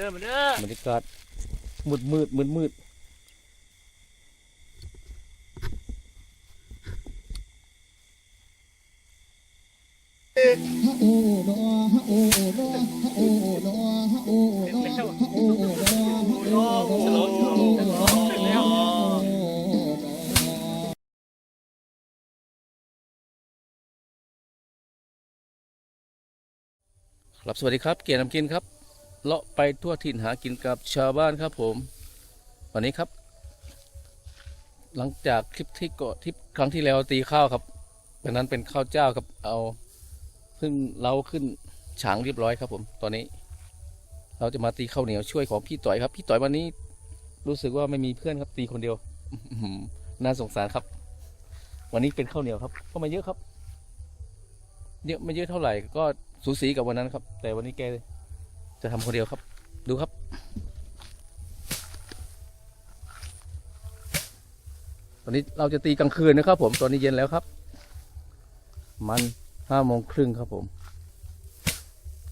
ด้อมาเด้อบรรยากาศมืดมืดมืดมืดโอ้ดอโอ้ดอโอ้ดอโอ้ดอโอ้ดอโอ้ดอโอ้ดอครับสวัสดีครับ เกียรตินำกินครับ เลาะไปทั่วถิ่นหากินกับชาวบ้านครับผม วันนี้ครับ หลังจากคลิปที่เก่อนที่ครั้งที่แล้วตีข้าวครับดังนั้นเป็นข้าวเจ้าครับเอาขึ้นเราขึ้นฉางเรียบร้อยครับผม ตอนนี้ เราจะมาตีข้าวเหนียวช่วยของพี่ต่อยครับ พี่ต่อยวันนี้รู้สึกว่าไม่มีเพื่อนครับตีคนเดียวน่าสงสารครับ วันนี้เป็นข้าวเหนียวครับ ก็มาเยอะครับเยอะไม่เยอะเท่าไหร่ก็สูสีกับวันนั้นครับ แต่วันนี้แก จะทำคนเดียวครับ ดูครับ ตอนนี้เราจะตีกลางคืนนะครับ ผมตอนนี้เย็นแล้วครับ มันห้าโมงครึ่งครับผม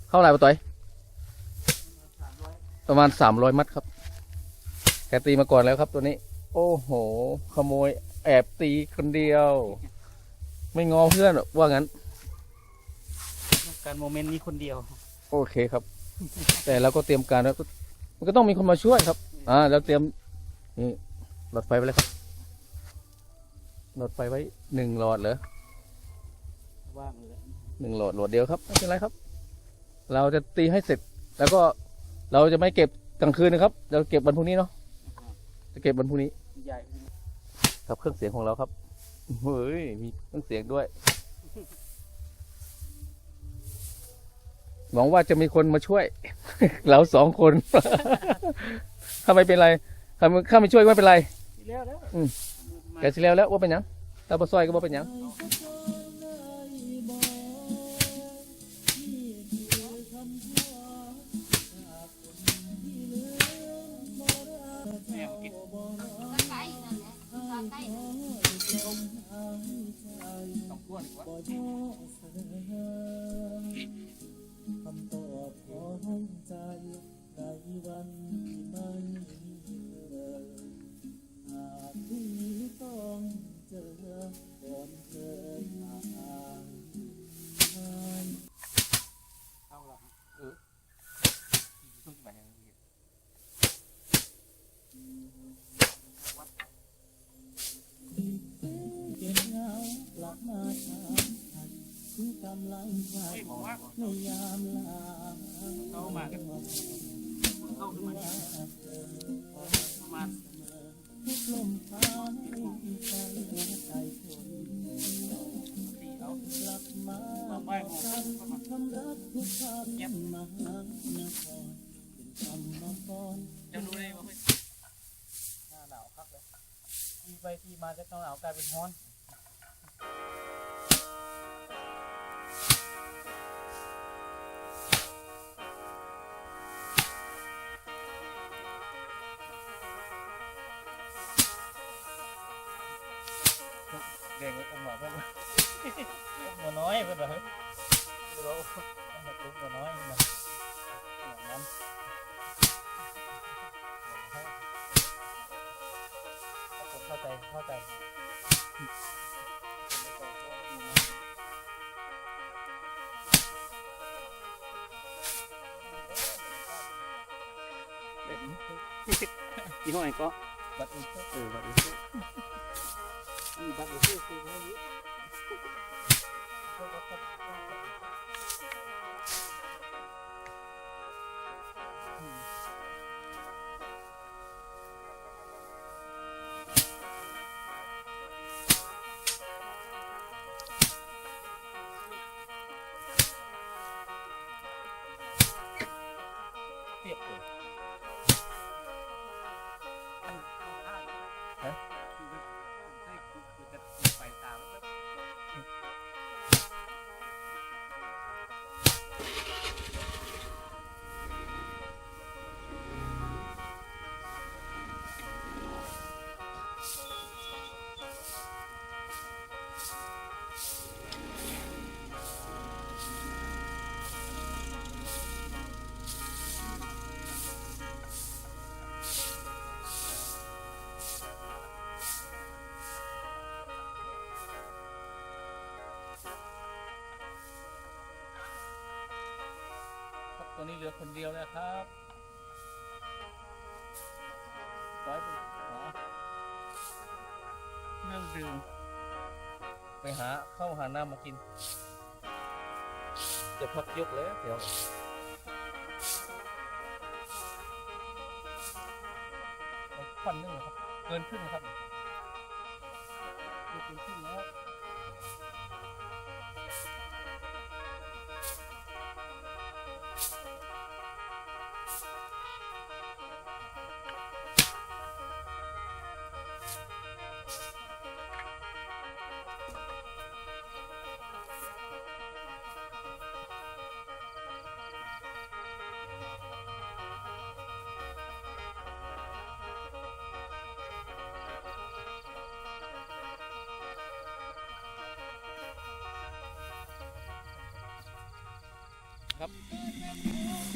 เท่าไหร่ปะต่อย ประมาณสามร้อยมัดครับแกตีมาก่อนแล้วครับ ตัวนี้ โอ้โห ขโมย แอบตีคนเดียว ไม่งอเพื่อนว่างั้น การโมเมนต์นี้คนเดียว โอเคครับ แต่เราก็เตรียมการแล้วก็มันก็ต้องมีคนมาช่วยครับ อ่าเราเตรียมนี่หลอดไฟไว้แล้วครับหลอดไฟไว้หนึ่งหลอดเหรอว่างเลยหนึ่งหลอดหลอดเดียวครับไม่เป็นไรครับ เราจะตีให้เสร็จ แล้วก็เราจะไม่เก็บกลางคืนนะครับ เราเก็บวันพรุ่งนี้เนาะจะเก็บวันพรุ่งนี้ใหญ่กับเครื่องเสียงของเราครับเฮ้ยมีเครื่องเสียงด้วย หวังว่าจะมีคนมาช่วย เราสองคน ถ้าไม่เป็นไรถ้าข้าไม่ช่วยก็ไม่เป็นไรที่แล้วแล้วอืมแกสิแล้วแล้วว่าเป็นหยังตาบอซอยก็บ่เป็นหยังแม่กินใกล้นั่นแหละใกล้สองขั้วดีกว่า มาณประาณเาไปหมดประมาณเย็บจะดูได้ว่าเป็หน้าหนาวครับเลยทีไปทีมาจากหนาวกลายเป็นฮ้อน แดงก็หมอพวกหมูน้อยเพื่อนเหรอเราต้องมาตุ้มหมูน้อยนะนั้นผมเข้าใจเข้าใจยี่ห้อไหนก็บัตรเออบัตร いいバッグ、セーフティーの方に。 ตัวนี้เหลือคนเดียวแล้วครับร้อยไปหาเรื่องดื่มไปหาเข้าหาน้ำมากิน จะพักยกแล้วเดี๋ยวควันนึงครับ เกินครึ่งนครับเกินครึ่งแล้ว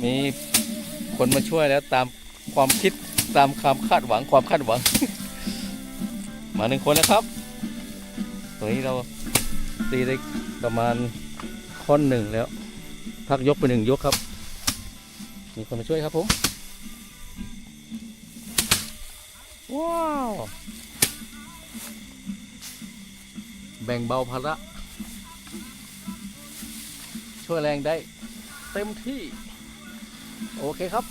มีคนมาช่วยแล้วตามความคิดตามความคาดหวังความคาดหวัง มาหนึ่งคนแล้วครับตัวนี้เราตีได้ประมาณค้อนหนึ่งแล้ว พักยกไปหนึ่งยกครับ มีคนมาช่วยครับผม ว้าว แบ่งเบาภาระช่วยแรงได้ เต็มที่ โอเคครับ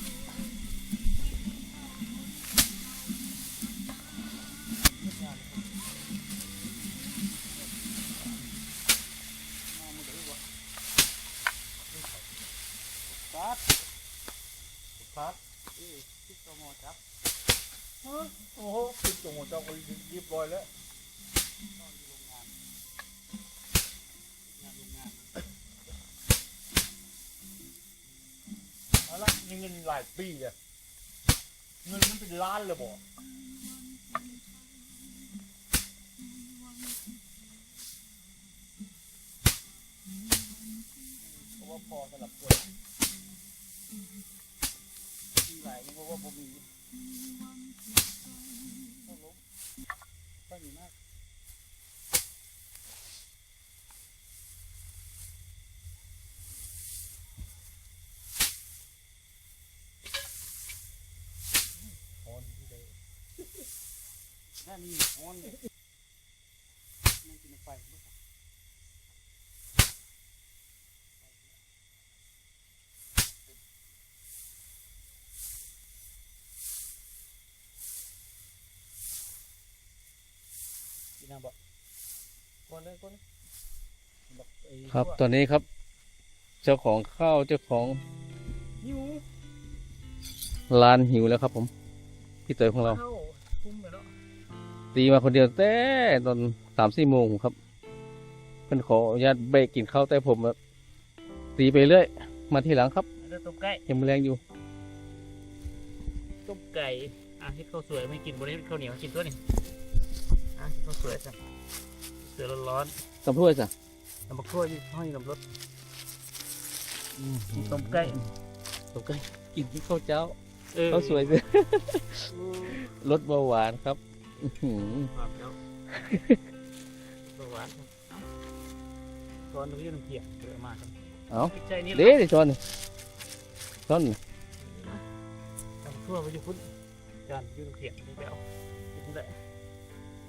พัดทิศตมครับโอ้โหทิศตมจับไปเรียบร้อยแล้วเอาละนี่เงินหลาย ปีอะเงินมันเป็นล้านเลยบอกเพราะว่าพอสำหรับคนที่ไหนเพราะว่าผมมีต้องลบไม่มีมากฮอนที่ใด นั่นนี่ฮอนเลยมันกินไฟลูกกินน้ำบ่ก่อนเลยก่อนเลยบอกไอ้ครับพวกตอนนี้ครับ เจ้าของข้าวเจ้าของหิวลานหิวแล้วครับผม พี่เต๋อของเรา ตีมาคนเดียวแต่ตอนสามสี่โมงครับเพิ่นขออนุญาตเบรกกินข้าวแต่ผมแบบตีไปเรื่อย มาทีหลังครับเดี๋ยวต้มไก่ยังแรงอยู่ต้มไก่อะที่ข้าวสวยไม่กินบริเวณข้าวเหนียวกินตัวนี้อะข้าวสวยจ้ะเสือร้อนตำถ้วยจ้ะๆน้ำบักทั่วยี่ห้อยน้ำรสต้มไก่ตกไก่กินที่ข้าวเจ้าเออข้าวสวยสิลดเบาหวานครับอื้อ หือครับเจ้าเบาหวานครับร้อนนี้น้ำเกลือเยอะมากครับเอาพริกใจนี่แหเด้ละดิช้อนนี่ช้อนนี่น้ำทั่วไปอยู่พุ่นจานอยืนำเกลือนี่ไปเอากินได้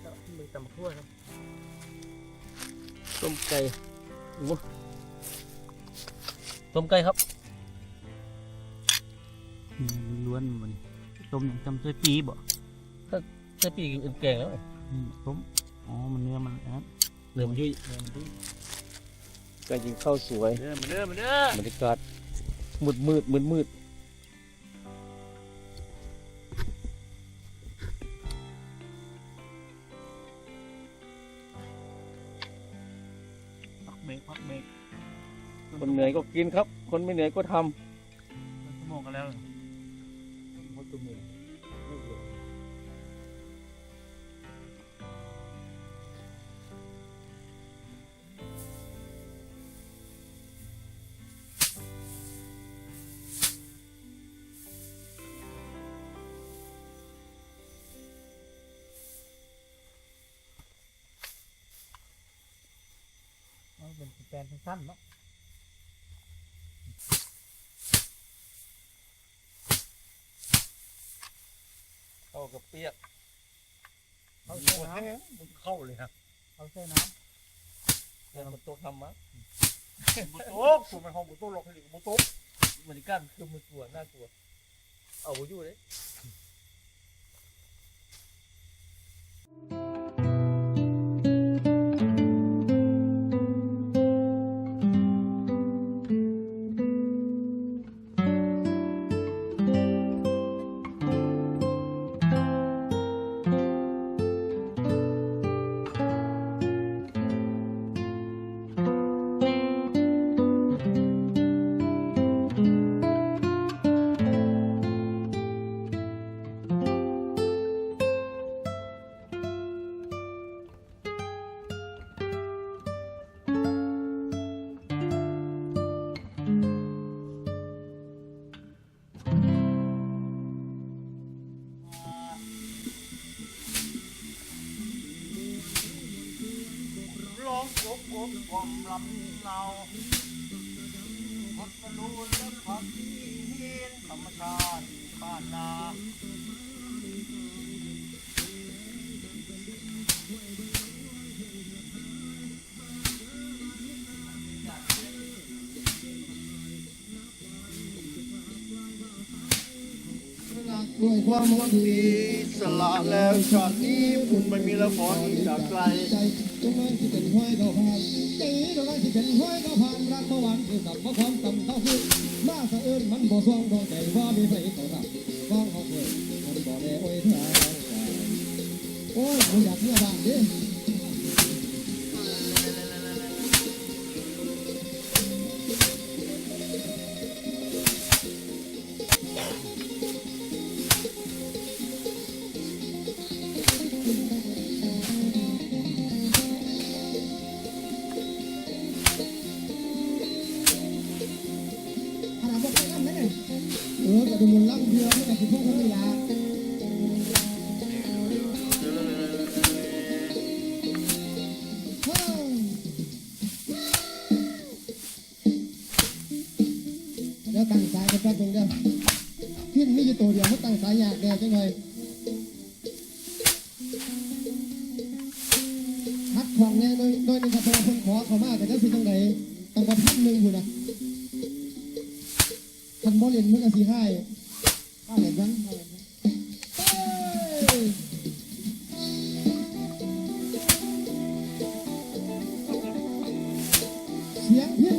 แล้วมือตำทั่วครับต้มไก่โอ้ต้มไก่ครับล้วนมันต้มอย่างจำเส้ปีบ่ ใช้ปีกอื่นแกงแล้วต้มอ๋อ มันเนื้อมันนะเริ่มยุ่ยเนื้อมันดีไก่ยิงข้าวสวยเนื้อมันเนื้อมันเนื้อบรรยากาศมืดมืดมืดมืดพักเบรกพักเบรกคนเหนื่อยก็กินครับ คนไม่เหนื่อยก็ทำชั่วโมงกันแล้วหมดตัวมือ เป็นแปลนสั้นเนาะเข้ากับเปียกเขาใช้น้ำมันเข้าเลยครับเข้าใส้น้ำเดี๋ยวมันโตทำมะนโตกสูมันห้องมันโตหลอกให้หลีกนโตมันกั้นคือมันกลัวน่ากลัว เอาอยู่เลย Thank you. กบกลมลำเนาพักกระนูนและพักที่เห็นธรรมชาติบ้านนาด้วยความหวังดีสละแล้วชาตินี้คุณไม่มีละครอีกจากไกลใจ ตีดอยก็ผ่านใจตรงนั้นที่เป็นห้อยก็ผ่านรักเมื่อวานคือกับว่าความต่ำเท่าคือมาสะเอิญมันบ่สวงดอกใจว่ามีไฟต่อรับฟังเขาเกิดมันบ่ได้โอ้ยทางโอ้ยผมอยากเมื่อบ้านเด้ ตัวเดียวเขาตั้งสายยากเดียวจังเลยทัดของเนี่ยโดยโดยในสภาคนขอเขามากแต่ก็คือจังไหนตั้งกับพันหนึ่งอยู่นะทันบอลเล่นมันก็สีให้ข้าเห็นยังข้าเห็นยังเสียงเพี้ย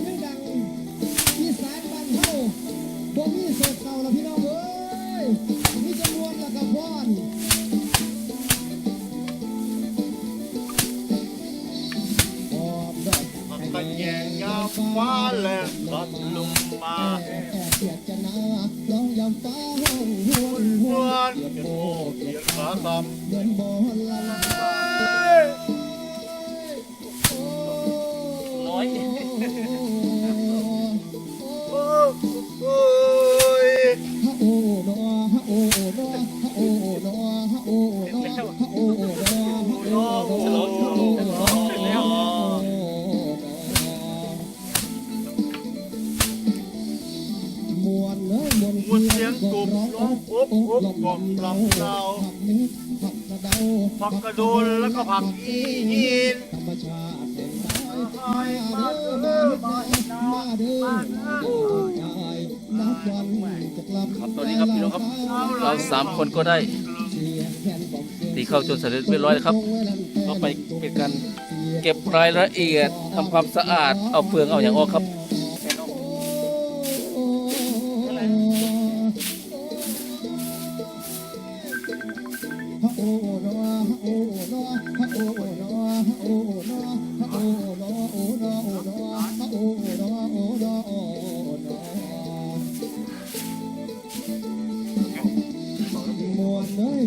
นแล้วก็ผักอีหินธรรมชาติแห่งสายมาเด้อมาเด้อมาเด้อมาเด้อนับวันจะกลับครับตอนนี้ครับพี่น้องครับ เราสามคนก็ได้ ตีเข้าจนเสร็จเรียบร้อยแล้วครับต่อไปเป็นการเก็บรายละเอียดทำความสะอาดเอาเฟืองเอาอย่างออกครับ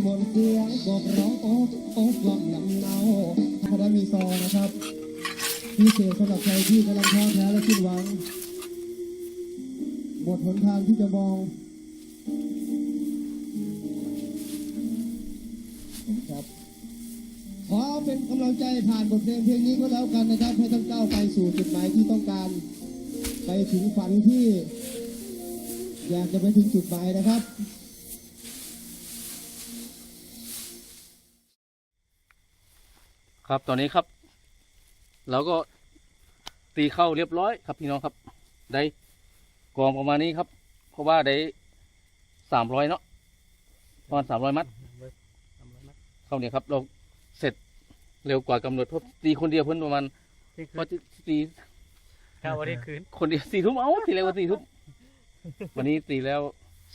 วนเสียงบอกร้องโอ๊บโอ๊บลำลำเนาพระมีซองนะครับพิเศษสำหรับใครที่กำลังท้อแท้และคิดหวังหมดหนทางที่จะมองครับขอเป็นกำลังใจผ่านบทเพลงเพลงนี้ก็แล้วกันนะครับให้ท่านก้าวไปสู่จุดหมายที่ต้องการ ไปถึงฝันที่ อยากจะไปถึงจุดหมายนะครับ ครับตอนนี้ครับ เราก็ตีเข้าเรียบร้อยครับพี่น้องครับ ได้กองประมาณนี้ครับ เพราะว่าได้สามร้อยเนาะประมาณสามร้อยมัดเข้าเนี่ยครับ เราเสร็จเร็วกว่ากำหนดเพราะตีคนเดียวเพิ่นประมาณว่าจะตีข้าววันนี้คืนคนเดียวสี่ทุ่มเอาตีเร็วกว่าสี่ทุ่มวันนี้ตีแล้ว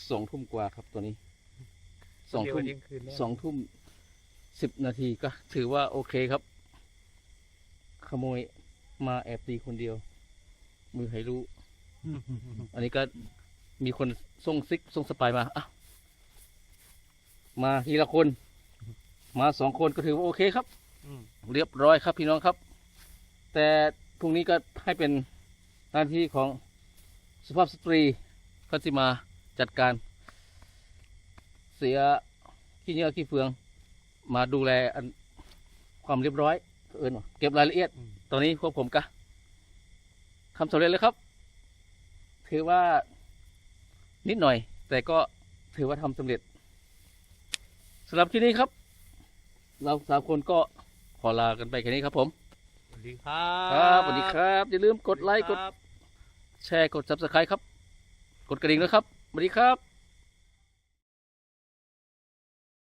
สองทุ่มกว่าครับตัวนี้สองทุ่มเดียวเที่ยงคืนแล้วสองทุ่ม สิบนาทีก็ถือว่าโอเคครับ ขโมยมาแอบตีคนเดียว มือให้รู้ อันนี้ก็มีคนส่งซิกส่งสปายมาอะมาทีละคน มาสองคนก็ถือว่าโอเคครับเรียบร้อยครับพี่น้องครับ แต่พรุ่งนี้ก็ให้เป็นหน้าที่ของสุภาพสตรีก็จะมาจัดการ เสียขี้เหงื่อขี้เฟือง มาดูแลอันความเรียบร้อยเอินว่าเก็บรายละเอียด ตอนนี้พวกผมก็ทำสำเร็จแล้วครับ ถือว่านิดหน่อย แต่ก็ถือว่าทำสำเร็จสำหรับที่นี้ครับ เราสามคนก็ขอลากันไปแค่นี้ครับผมสวัสดีครับครับสวัสดีครับ อย่าลืมกดไลค์กดครับแชร์กด subscribe ครับ กดกระดิ่งด้วยครับสวัสดีครับ